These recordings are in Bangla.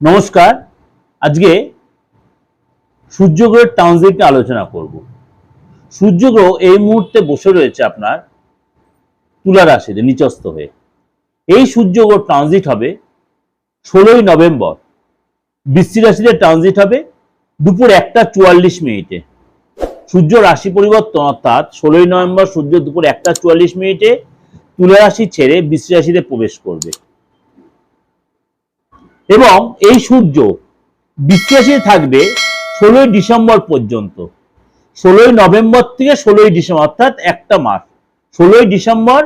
নমস্কার। আজকে সূর্যগ্রহের ট্রানজিট আলোচনা করব। সূর্যগ্রহ এই মুহূর্তে বসে রয়েছে আপনার তুলা রাশিতে, নিচস্থ হয়ে। এই সূর্যগ্রহ ট্রানজিট হবে ষোলোই নভেম্বর। বৃষ্টি রাশিতে ট্রানজিট হবে দুপুর একটা চুয়াল্লিশ মিনিটে। সূর্য রাশি পরিবর্তন অর্থাৎ ষোলোই নভেম্বর সূর্য দুপুর একটা চুয়াল্লিশ মিনিটে তুলা রাশি ছেড়ে বৃষ্টি রাশিতে প্রবেশ করবে। এবং এই সূর্য বিশ্বাসী থাকবে ষোলোই ডিসেম্বর পর্যন্ত। ষোলোই নভেম্বর থেকে ষোলোই ডিসেম্বর, অর্থাৎ একটা মাস। ষোলোই ডিসেম্বর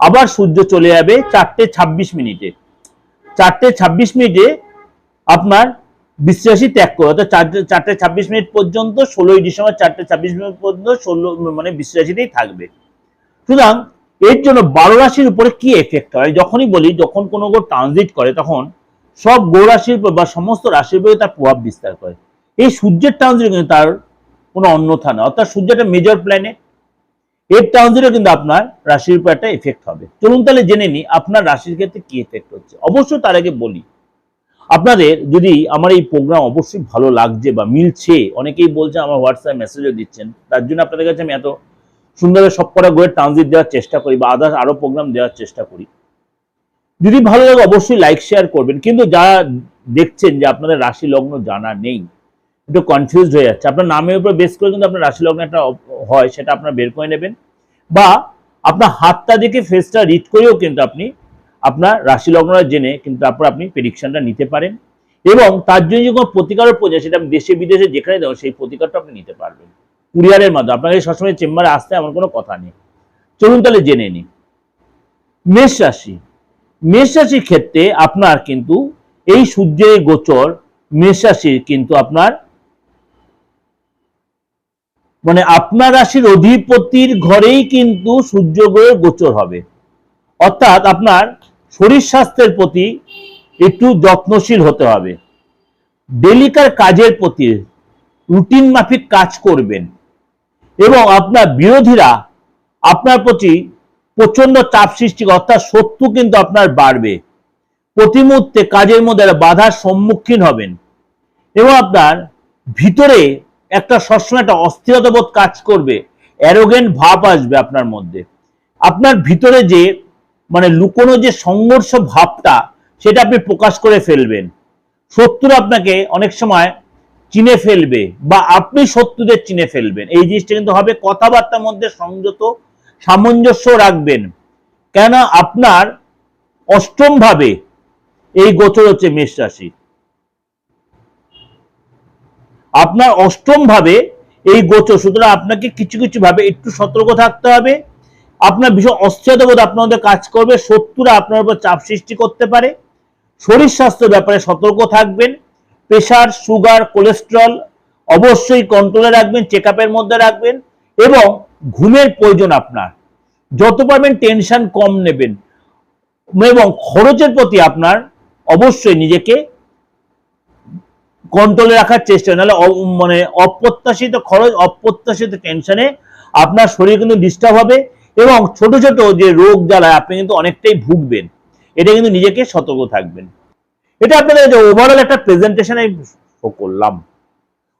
আবার সূর্য চলে যাবে চারটে ছাব্বিশ মিনিটে। চারটে ছাব্বিশ মিনিটে আপনার বিশ্বাসী ত্যাগ করে অর্থাৎ চারটে ছাব্বিশ মিনিট পর্যন্ত, ষোলোই ডিসেম্বর চারটে ছাব্বিশ মিনিট পর্যন্ত ষোলো মানে বিশ্বাসীতেই থাকবে। সুতরাং এর জন্য বারো রাশির উপরে কি এফেক্ট হয়? যখনই বলি, যখন কোনো ট্রানজিট করে, তখন সব গ্রহ রাশির উপর বা সমস্ত রাশির উপরে তার প্রভাব বিস্তার করে। এই সূর্যের ট্রানজিট কিন্তু তার কোনো অন্যথা না অর্থাৎ সূর্য একটা মেজর প্ল্যানেট এর ট্রানজিটও কিন্তু আপনার রাশির উপর একটা এফেক্ট হবে। চলুন তাহলে জেনে নিই আপনার রাশির ক্ষেত্রে কি এফেক্ট হচ্ছে। অবশ্যই তার আগে বলি, আপনাদের যদি আমার এই প্রোগ্রাম অবশ্যই ভালো লাগছে বা মিলছে, অনেকেই বলছে আমার হোয়াটসঅ্যাপ মেসেজও দিচ্ছেন, তার জন্য আপনাদের কাছে আমি এত সুন্দর সবকটা গোয়ের ট্রানজিট দেওয়ার চেষ্টা করি বা আদার্স আরও প্রোগ্রাম দেওয়ার চেষ্টা করি। যদি ভালো লাগে অবশ্যই লাইক শেয়ার করবেন। কিন্তু যারা দেখছেন যে আপনাদের রাশি লগ্ন জানা নেই, একটু কনফিউজ হয়ে যাচ্ছে। আপনার নামের উপর বেস করে কিন্তু আপনার রাশি লগ্ন একটা হয়, সেটা আপনার বের করে নেবেন। বা আপনার হাতটা দেখে ফেসটা রিড করেও কিন্তু আপনি আপনার রাশি লগ্নটা জেনে কিন্তু তারপর আপনি প্রেডিকশনটা নিতে পারেন। এবং তার জন্য যে কোনো প্রতিকারও প্রয়োজন সেটা আপনি দেশে, বিদেশে যেখানে দেওয়া সেই প্রতিকারটা আপনি নিতে পারবেন। কুরিয়ারের মাধ্যমে। আপনাকে সবসময় চেম্বারে আসতে আমার কোনো কথা নেই। চলুন তাহলে জেনে নিই। মেষ রাশি। মেষ রাশির ক্ষেত্রে আপনার কিন্তু এই সূর্যের গোচর মেষ রাশির কিন্তু আপনার মানে আপনার রাশির অধিপতির ঘরেই কিন্তু সূর্য গোচর হবে। অর্থাৎ আপনার শরীর স্বাস্থ্যের প্রতি একটু যত্নশীল হতে হবে। ডেলিকার কাজের প্রতি রুটিন মাফিক কাজ করবেন এবং আপনার বিরোধীরা আপনার প্রতি প্রচণ্ড চাপ সৃষ্টি অর্থাৎ শত্রু কিন্তু আপনার বাড়বে। প্রতি মুহূর্তে কাজের মধ্যে বাধার সম্মুখীন হবেন। এবং আপনার ভিতরে একটা সবসময় একটা অস্থিরতা বোধ কাজ করবে অ্যারোগেন্ট ভাব আসবে আপনার মধ্যে। আপনার ভিতরে যে মানে লুকোনো যে সংঘর্ষ ভাবটা, সেটা আপনি প্রকাশ করে ফেলবেন। শত্রু আপনাকে অনেক সময় চিনে ফেলবে, বা আপনি শত্রুদের চিনে ফেলবেন। এই জিনিসটা কিন্তু হবে কথাবার্তার মধ্যে সংযত সামঞ্জস্য রাখবেন। কেন আপনার অষ্টম ভাবে এই গোচর হচ্ছে মেষ রাশি। আপনার অষ্টম ভাবে এই গোচর, সুতরাং আপনাকে কিছু কিছু ভাবে একটু সতর্ক থাকতে হবে। আপনার ভীষণ অস্থিরতা বোধ আপনার মধ্যে কাজ করবে, শত্রুরা আপনার উপর চাপ সৃষ্টি করতে পারে। শরীর স্বাস্থ্যের ব্যাপারে সতর্ক থাকবেন। প্রেশার, সুগার, কোলেস্ট্রল অবশ্যই কন্ট্রোলে রাখবেন চেক মধ্যে রাখবেন এবং ঘুমের প্রয়োজন আপনার। যত পারবেন টেনশন কম নেবেন। এবং খরচের প্রতি আপনার অবশ্যই নিজেকে কন্ট্রোলে রাখার চেষ্টা নাহলে মানে অপ্রত্যাশিত খরচ, অপ্রত্যাশিত টেনশনে আপনার শরীর কিন্তু ডিস্টার্ব হবে এবং ছোট ছোট যে রোগ জ্বালায় আপনি কিন্তু অনেকটাই ভুগবেন। এটা কিন্তু নিজেকে সতর্ক থাকবেন। এটা আপনাদের ওভারঅল একটা প্রেজেন্টেশনে করলাম।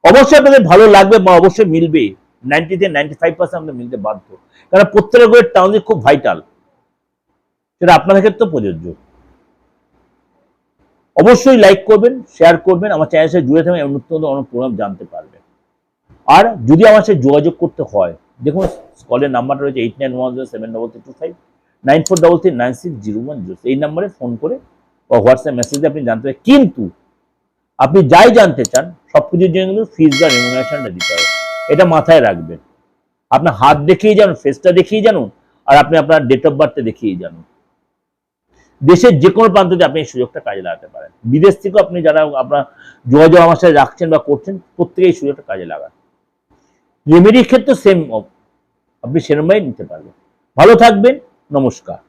অবশ্যই আপনাদের ভালো লাগবে বা অবশ্যই মিলবে। নাইনটি থেকে নাইনটি ফাইভ পার্সেন্ট আমাদের মিলতে বাধ্য। কারণ প্রত্যেকের করে খুব ভাইটাল সেটা আপনাদের ক্ষেত্রে প্রযোজ্য। অবশ্যই লাইক করবেন শেয়ার করবেন, আমার চ্যানেলের সাথে জুড়ে থাকবেন নতুন অনেক প্রোগ্রাম জানতে পারবেন। আর যদি আমার সাথে যোগাযোগ করতে হয়, দেখুন কলের নাম্বারটা রয়েছে eight nine one zero seven double three two five nine four double three nine six zero one zero এই নাম্বারে ফোন করে বা হোয়াটসঅ্যাপ মেসেজে আপনি জানতে পারেন। কিন্তু আপনি যাই জানতে চান সব কিছুর জন্য কিন্তু ফিজ বা রেমুনারেশনটা দিতে হবে। এটা মাথায় রাখবেন। আপনার হাত দেখিয়ে জানুন ফেসটা দেখিয়ে জানুন, আর আপনি আপনার ডেট অফ বার্থটা দেখিয়ে জানুন। দেশের যে কোনো প্রান্ত প্রান্ততে আপনি এই সুযোগটা কাজে লাগাতে পারেন। বিদেশ থেকেও আপনি যারা আপনার যোগাযোগ আমার সাথে রাখছেন বা করছেন প্রত্যেকে এই সুযোগটা কাজে লাগান। রেমেডির ক্ষেত্রে সেম আপনি সেরমভাবে নিতে পারবেন। ভালো থাকবেন, নমস্কার।